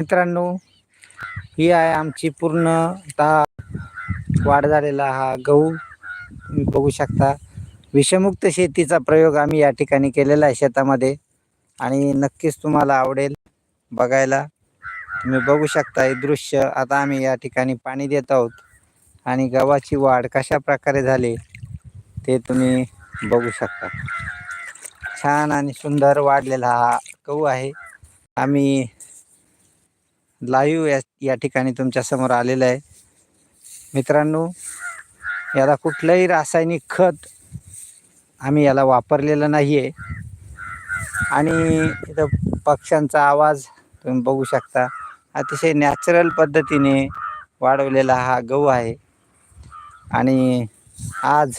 मित्रांनो ही आहे आमची पूर्णतः वाढ झालेला हा गहू. तुम्ही बघू शकता विषमुक्त शेतीचा प्रयोग आम्ही या ठिकाणी केलेला आहे शेतामध्ये. आणि नक्कीच तुम्हाला आवडेल बघायला. तुम्ही बघू शकता हे दृश्य आता आम्ही या ठिकाणी पाणी देत आहोत. आणि गव्हाची वाढ कशा प्रकारे झाली ते तुम्ही बघू शकता. छान आणि सुंदर वाढलेला हा गहू आहे. आम्ही लाईव्ह या या ठिकाणी तुमच्यासमोर आलेलं आहे. मित्रांनो याला कुठलंही रासायनिक खत आम्ही याला वापरलेलं नाही आहे आणि इथं पक्ष्यांचा आवाज तुम्ही बघू शकता. अतिशय नॅचरल पद्धतीने वाढवलेला हा गहू आहे. आणि आज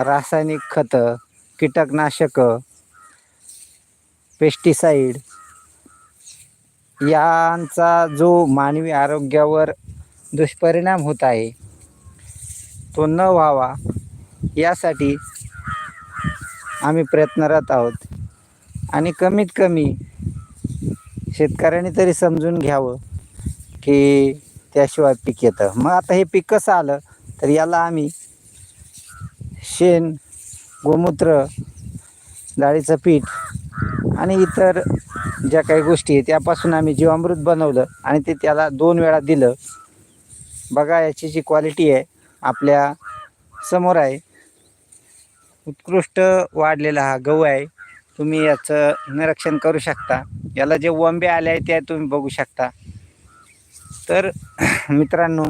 रासायनिक खतं कीटकनाशकं पेस्टिसाईड यांचा जो मानवी आरोग्यावर दुष्परिणाम होत आहे तो न व्हावा यासाठी आम्ही प्रयत्नरत आहोत. आणि कमीत कमी शेतकऱ्यांनी तरी समजून घ्यावं की त्याशिवाय पीक येतं. मग आता हे पीक कसं आलं? तर याला आम्ही शेण गोमूत्र डाळीचं पीठ आणि इतर ज्या काही गोष्टी आहे त्यापासून आम्ही जीवामृत बनवलं आणि ते त्याला दोन वेळा दिलं. बघा याची जी क्वालिटी आहे आपल्यासमोर आहे. उत्कृष्ट वाढलेला हा गहू आहे. तुम्ही याचं निरीक्षण करू शकता. याला जे वंबे आले आहे ते तुम्ही बघू शकता. तर मित्रांनो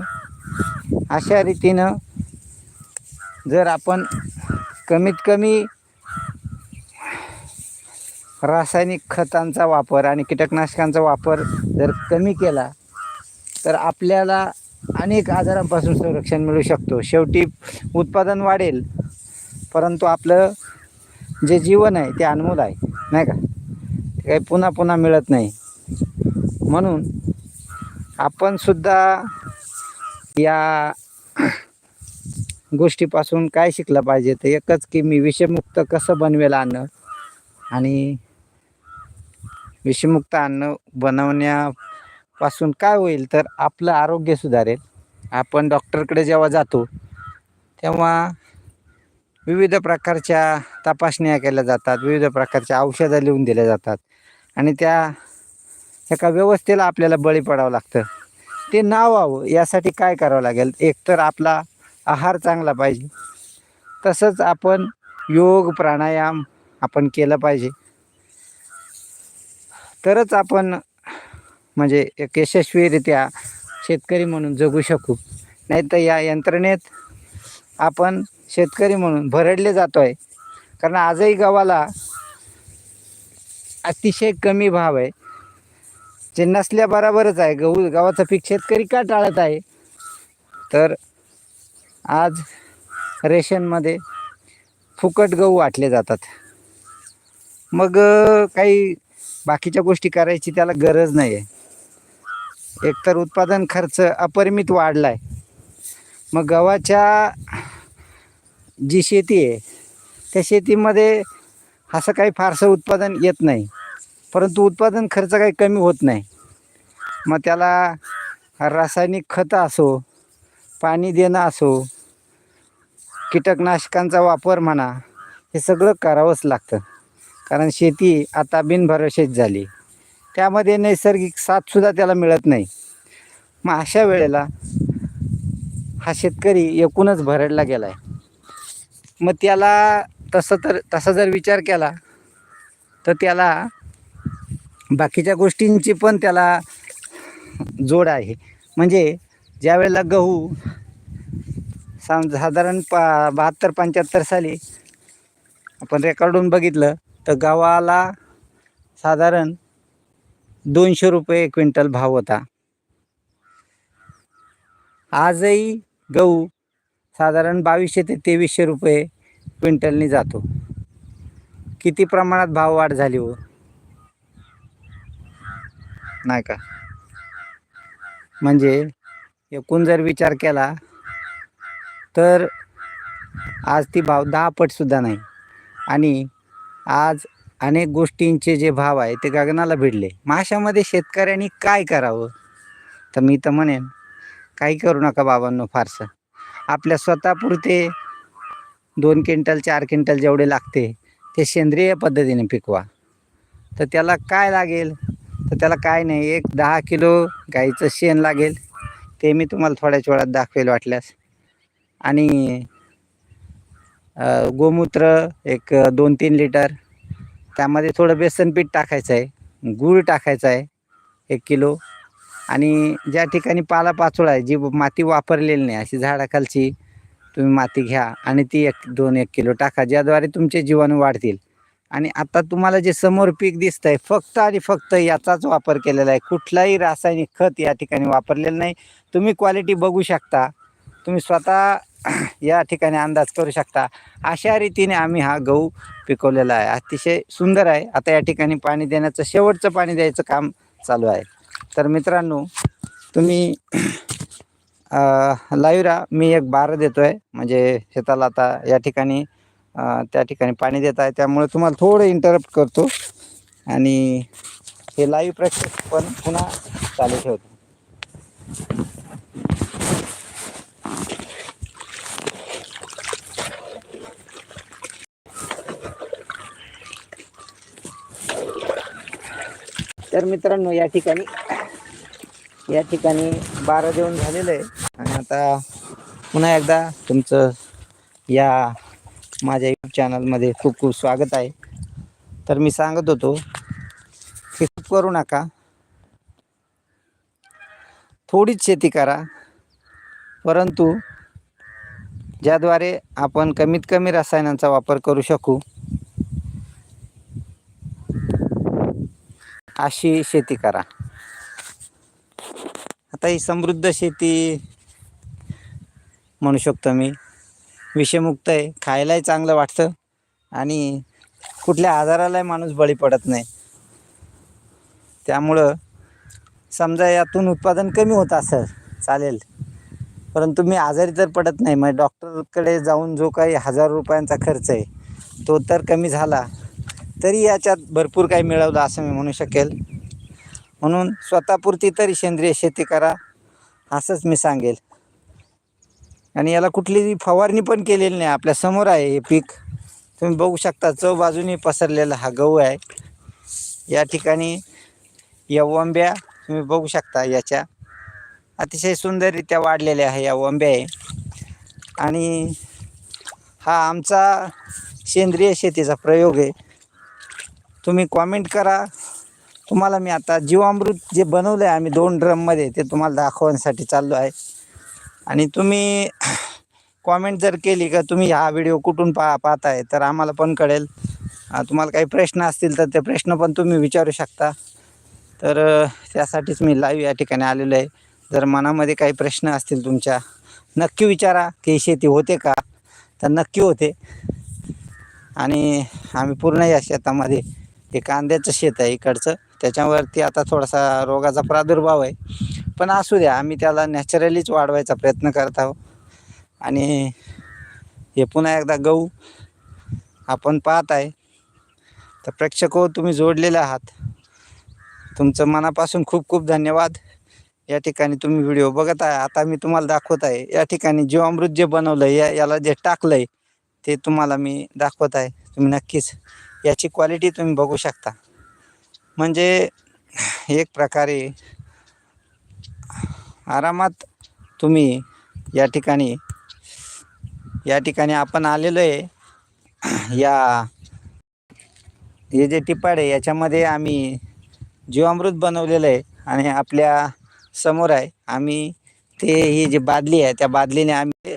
अशा रीतीनं जर आपण कमीत कमी रासायनिक खतांचा वापर आणि कीटकनाशकांचा वापर जर कमी केला तर आपल्याला अनेक आजारांपासून संरक्षण मिळू शकतो. शेवटी उत्पादन वाढेल परंतु आपलं जे जीवन आहे ते अनमोल आहे नाही का? ते काही पुन्हा पुन्हा मिळत नाही. म्हणून आपण सुद्धा या गोष्टीपासून काय शिकलं पाहिजे तर एकच की मी विषमुक्त कसं बनवेल अन्न आणि विषमुक्त अन्न बनवण्यापासून काय होईल तर आपलं आरोग्य सुधारेल. आपण डॉक्टरकडे जेव्हा जातो तेव्हा विविध प्रकारच्या तपासण्या केल्या जातात विविध प्रकारच्या औषधं लिहून दिल्या जातात आणि त्या एका व्यवस्थेला आपल्याला बळी पडावं लागतं. ते ना व्हावं यासाठी काय करावं लागेल? एकतर आपला आहार चांगला पाहिजे. तसंच आपण योग प्राणायाम आपण केलं पाहिजे. तरच आपण म्हणजे एक यशस्वीरित्या शेतकरी म्हणून जगू शकू. नाही तर या यंत्रणेत आपण शेतकरी म्हणून भरडले जातो आहे कारण आजही गव्हाला अतिशय कमी भाव आहे. जे नसल्याबरोबरच आहे. गहू गव्हाचं पीक शेतकरी का टाळत आहे? तर आज रेशनमध्ये फुकट गहू वाटले जातात. मग काही बाकीच्या गोष्टी करायची त्याला गरज नाही आहे एकतर उत्पादन खर्च अपरिमित वाढला आहे मग गव्हाच्या जी शेती आहे त्या शेतीमध्ये असं काही फारसं उत्पादन येत नाही. परंतु उत्पादन खर्च काही कमी होत नाही. मग त्याला रासायनिक खतं असो पाणी देणं असो कीटकनाशकांचा वापर म्हणा हे सगळं करावंच लागतं. कारण शेती आता बिनभरवशाच झाली. त्यामध्ये नैसर्गिक साथसुद्धा त्याला मिळत नाही. मग अशा वेळेला हा शेतकरी एकूणच भरडला गेला आहे मग त्याला तसं तर तसा जर विचार केला तर त्याला बाकीच्या गोष्टींची पण त्याला जोड आहे. म्हणजे ज्या वेळेला गहू साधारण पा बहात्तर पंच्याहत्तर साली आपण रेकॉर्डून बघितलं तर गव्हाला साधारण दोनशे रुपये क्विंटल भाव होता. आजही गहू साधारण बावीसशे ते तेवीसशे रुपये क्विंटलनी जातो. किती प्रमाणात भाव वाढ झाली हो? नाही का? म्हणजे एकूण जर विचार केला तर आज ती भाव दहा पटसुद्धा नाही. आणि आज अनेक गोष्टींचे जे भाव आहे ते गगनाला भिडले. माशामध्ये शेतकऱ्यांनी काय करावं? तर मी तर म्हणेन काही करू नका बाबांनो फारसं. आपल्या स्वतःपुरते दोन क्विंटल चार क्विंटल जेवढे लागते ते सेंद्रिय पद्धतीने पिकवा. तर त्याला काय लागेल? तर त्याला काय नाही एक दहा किलो गाईचं शेण लागेल. ते मी तुम्हाला थोड्याच वेळात दाखवेल वाटल्यास. आणि गोमूत्र एक दोन तीन लिटर. त्यामध्ये थोडं बेसन पीठ टाकायचं आहे. गूळ टाकायचं आहे एक किलो. आणि ज्या ठिकाणी पाला पाचोळा आहे जी माती वापरलेली नाही अशी झाडाखालची तुम्ही माती घ्या आणि ती एक दोन एक किलो टाका ज्याद्वारे तुमचे जीवाणू वाढतील. आणि आता तुम्हाला जे समोर पीक दिसतं आहे फक्त आणि फक्त याचाच वापर केलेला आहे. कुठलाही रासायनिक खत या ठिकाणी वापरलेलं नाही. तुम्ही क्वालिटी बघू शकता. तुम्ही स्वतः या ठिकाणी अंदाज करू शकता. अशा रीतीने आम्ही हा गहू पिकवलेला आहे. अतिशय सुंदर आहे. आता या ठिकाणी पाणी देण्याचं शेवटचं पाणी द्यायचं काम चालू आहे. तर मित्रांनो तुम्ही लाईव्ह राहा मी एक बारं देतो आहे म्हणजे शेताला आता या ठिकाणी त्या ठिकाणी पाणी देत आहे. त्यामुळे तुम्हाला थोडं इंटरप्ट करतो. आणि हे लाईव्ह प्रॅक्टिस पण पुन्हा चालू ठेवतो. तर मित्रांनो या ठिकाणी या ठिकाणी बारा देऊन झालेलं आहे. आणि आता पुन्हा एकदा तुमचं या माझ्या यूट्यूब चॅनलमध्ये खूप खूप स्वागत आहे. तर मी सांगत होतो की खूप करू नका. थोडीच शेती करा. परंतु ज्याद्वारे आपण कमीत कमी रसायनांचा वापर करू शकू अशी शेती करा. आता ही समृद्ध शेती म्हणू शकतो मी. विषमुक्त आहे. खायलाही चांगलं वाटतं आणि कुठल्या आजारालाही माणूस बळी पडत नाही. त्यामुळं समजा यातून उत्पादन कमी होत असं चालेल. परंतु मी आजारी तर पडत नाही. मग डॉक्टरकडे जाऊन जो काही हजार रुपयांचा खर्च आहे तो तर कमी झाला. तरी याच्यात भरपूर काही मिळवलं असं मी म्हणू शकेल. म्हणून स्वतःपुरती तरी सेंद्रिय शेती करा असंच मी सांगेल. आणि याला कुठलीही फवारणी पण केलेली नाही आपल्यासमोर आहे हे पीक. तुम्ही बघू शकता चव बाजूनी पसरलेला हा गहू आहे. या ठिकाणी या वंब्या तुम्ही बघू शकता याच्या. अतिशय सुंदररित्या वाढलेल्या आहे या वंब्या आहे आणि हा आमचा सेंद्रिय शेतीचा प्रयोग आहे. तुम्ही कॉमेंट करा. तुम्हाला मी आता जीवामृत जे बनवलं आहे आम्ही दोन ड्रममध्ये ते तुम्हाला दाखवण्यासाठी चाललो आहे. आणि तुम्ही कॉमेंट जर केली का तुम्ही हा व्हिडिओ कुठून पा पाहताय तर आम्हाला पण कळेल. तुम्हाला काही प्रश्न असतील तर ते प्रश्न पण तुम्ही विचारू शकता. तर त्यासाठीच मी लाईव्ह या ठिकाणी आलेलो आहे. जर मनामध्ये काही प्रश्न असतील तुमच्या नक्की विचारा की शेती होते का? तर नक्की होते. आणि आम्ही पूर्ण या शेतामध्ये हे कांद्याचं शेत आहे इकडचं. त्याच्यावरती आता थोडासा रोगाचा प्रादुर्भाव आहे. पण असू द्या आम्ही त्याला नॅचरलीच वाढवायचा प्रयत्न करत आहोत. आणि हे पुन्हा एकदा गहू आपण पाहत आहे तर प्रेक्षक हो, तुम्ही जोडलेले आहात. तुमचं मनापासून खूप खूप धन्यवाद. या ठिकाणी तुम्ही व्हिडिओ बघत आहे. आता मी तुम्हाला दाखवत आहे. या ठिकाणी जीवामृत जे बनवलं आहे या याला जे टाकलं आहे ते तुम्हाला मी दाखवत आहे. तुम्ही नक्कीच याची क्वालिटी तुम्ही बघू शकता. म्हणजे एक प्रकारे आरामात तुम्ही या ठिकाणी या ठिकाणी आपण आलेलो आहे. या हे जे टिपाड आहे याच्यामध्ये आम्ही जीवामृत बनवलेलं आहे आणि आपल्यासमोर आहे. आम्ही ते ही जी बादली आहे त्या बादलीने आम्ही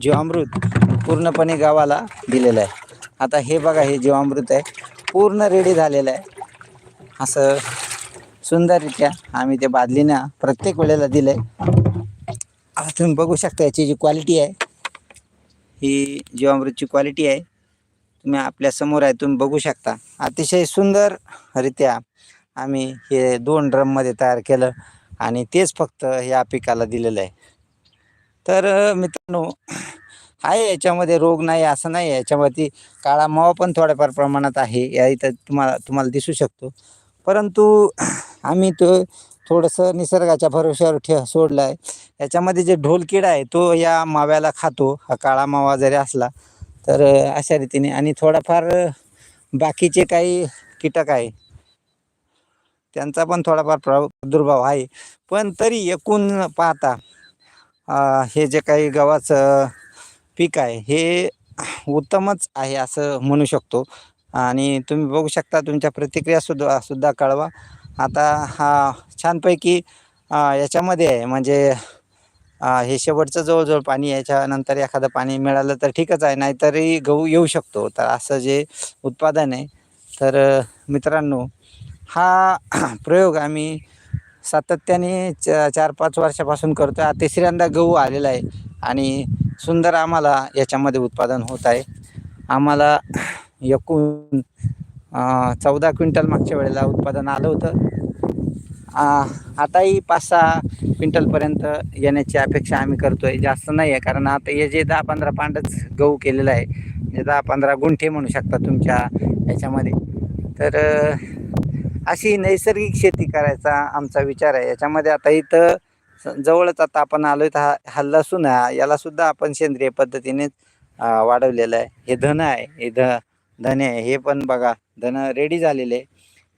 जीवामृत पूर्णपणे गावाला दिलेलं आहे. आता हे बघा हे जीवामृत आहे. पूर्ण रेडी झालेलं आहे. असं सुंदररित्या आम्ही ते बादलीनं प्रत्येक वेळेला दिलं आहे आता तुम्ही बघू शकता याची जी क्वालिटी आहे ही जीवामृतची क्वालिटी आहे. तुम्ही आपल्यासमोर आहे तुम्ही बघू शकता. अतिशय सुंदररित्या आम्ही हे दोन ड्रममध्ये तयार केलं आणि तेच फक्त या पिकाला दिलेलं आहे. तर मित्रांनो आहे याच्यामध्ये रोग नाही असं नाही याच्यावरती काळा मावा पण थोड्याफार प्रमाणात आहे. या इथं तुम्हाला तुम्हाला दिसू शकतो. परंतु आम्ही तो थोडंसं निसर्गाच्या भरोश्यावर ठे सोडलं आहे याच्यामध्ये जे ढोलकिडा आहे तो या माव्याला खातो. हा काळा मावा जरी असला तर अशा रीतीने. आणि थोडाफार बाकीचे काही कीटक आहे त्यांचा पण थोडाफार प्रादुर्भाव आहे. पण तरी एकूण पाहता हे जे काही गव्हाचं पीक आहे हे उत्तमच आहे असं म्हणू शकतो. आणि तुम्ही बघू शकता तुमच्या प्रतिक्रिया सुद्धा सुद्धा कळवा. आता हा छानपैकी याच्यामध्ये आहे म्हणजे हे शेवटचं जवळजवळ पाणी याच्यानंतर एखादं पाणी मिळालं तर ठीकच आहे नाहीतरी गहू येऊ शकतो. तर असं जे उत्पादन आहे तर मित्रांनो हा प्रयोग आम्ही सातत्याने च चार पाच वर्षापासून करतो आहे तिसऱ्यांदा गहू आलेला आहे. आणि सुंदर आम्हाला याच्यामध्ये उत्पादन होत आहे. आम्हाला एकूण चौदा क्विंटल मागच्या वेळेला उत्पादन आलं होतं. आताही पाच सहा क्विंटलपर्यंत येण्याची अपेक्षा आम्ही करतो आहे जास्त नाही आहे कारण आता हे जे दहा पंधरा पांडच गहू केलेलं आहे म्हणजे दहा पंधरा गुंठे म्हणू शकता तुमच्या याच्यामध्ये. तर अशी नैसर्गिक शेती करायचा आमचा विचार आहे. याच्यामध्ये आता इथं जवळच आता आपण आलो तर हा हा लसूण आहे यालासुद्धा आपण सेंद्रिय पद्धतीने वाढवलेलं आहे. हे धन आहे हे ध धने आहे. हे पण बघा धन रेडी झालेले आहे.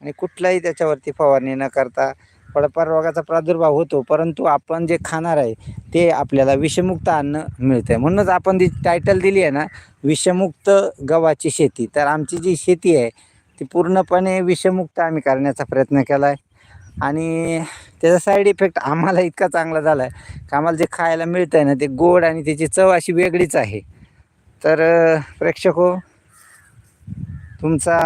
आणि कुठलाही त्याच्यावरती फवारणी न करता थोडाफार रोगाचा प्रादुर्भाव होतो परंतु आपण जे खाणार आहे ते आपल्याला विषमुक्त अन्न मिळतं आहे म्हणूनच आपण जी टायटल दिली आहे ना विषमुक्त गव्हाची शेती तर आमची जी शेती आहे ती पूर्णपणे विषमुक्त आम्ही करण्याचा प्रयत्न केला आहे आणि त्याचा साईड इफेक्ट आम्हाला इतका चांगला झाला आहे का आम्हाला जे खायला मिळतं आहे ना ते गोड आणि त्याची चव अशी वेगळीच आहे. तर प्रेक्षक हो तुमचा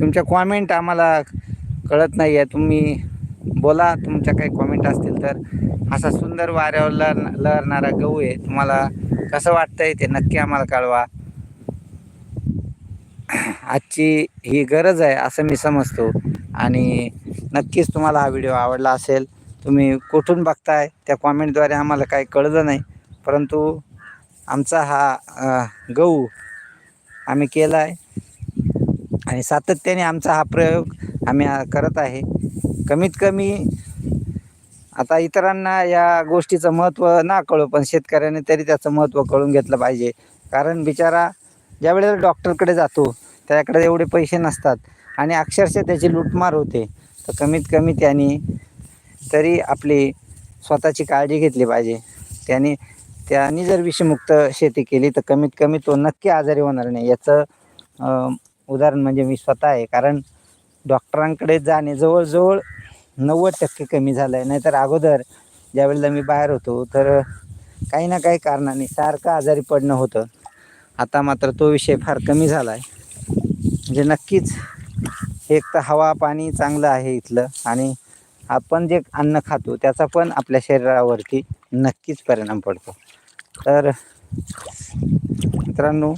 तुमच्या कॉमेंट आम्हाला कळत नाही आहे तुम्ही बोला तुमच्या काही कॉमेंट असतील तर. असा सुंदर वाऱ्यावर लहर लहरणारा गहू आहे. तुम्हाला कसं वाटतंय ते नक्की आम्हाला कळवा. आजची ही गरज आहे असं मी समजतो. आणि नक्कीच तुम्हाला हा व्हिडिओ आवडला असेल तुम्ही कुठून बघताय त्या कॉमेंटद्वारे आम्हाला काही कळलं नाही परंतु आमचा हा गहू आम्ही केला आहे आणि सातत्याने आमचा हा प्रयोग आम्ही करत आहे. कमीत कमी आता इतरांना या गोष्टीचं महत्त्व ना कळू पण शेतकऱ्याने तरी त्याचं महत्त्व कळून घेतलं पाहिजे. कारण बिचारा ज्यावेळेला डॉक्टरकडे जातो त्याच्याकडे एवढे पैसे नसतात. आणि अक्षरशः त्याची लूटमार होते. तर कमीत कमी त्यांनी तरी आपली स्वतःची काळजी घेतली पाहिजे. त्यांनी त्यांनी जर विषमुक्त शेती केली तर कमीत कमी तो नक्की आजारी होणार नाही. याचं उदाहरण म्हणजे मी स्वतः आहे. कारण डॉक्टरांकडे जाणे जवळजवळ नव्वद टक्के कमी झालं आहे नाहीतर अगोदर ज्यावेळेला मी बाहेर होतो तर काही ना काही कारणाने सारखं आजारी पडणं होतं. आता मात्र तो विषय फार कमी झाला आहे म्हणजे नक्कीच एक तर हवा पाणी चांगलं आहे इथलं आणि आपण जे अन्न खातो त्याचा पण आपल्या शरीरावरती नक्कीच परिणाम पडतो. तर मित्रांनो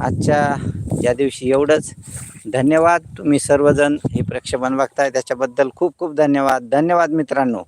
आजच्या या दिवशी एवढंच. धन्यवाद तुम्ही सर्वजण हे प्रक्षेपण बघताय त्याच्याबद्दल खूप खूप धन्यवाद. धन्यवाद मित्रांनो.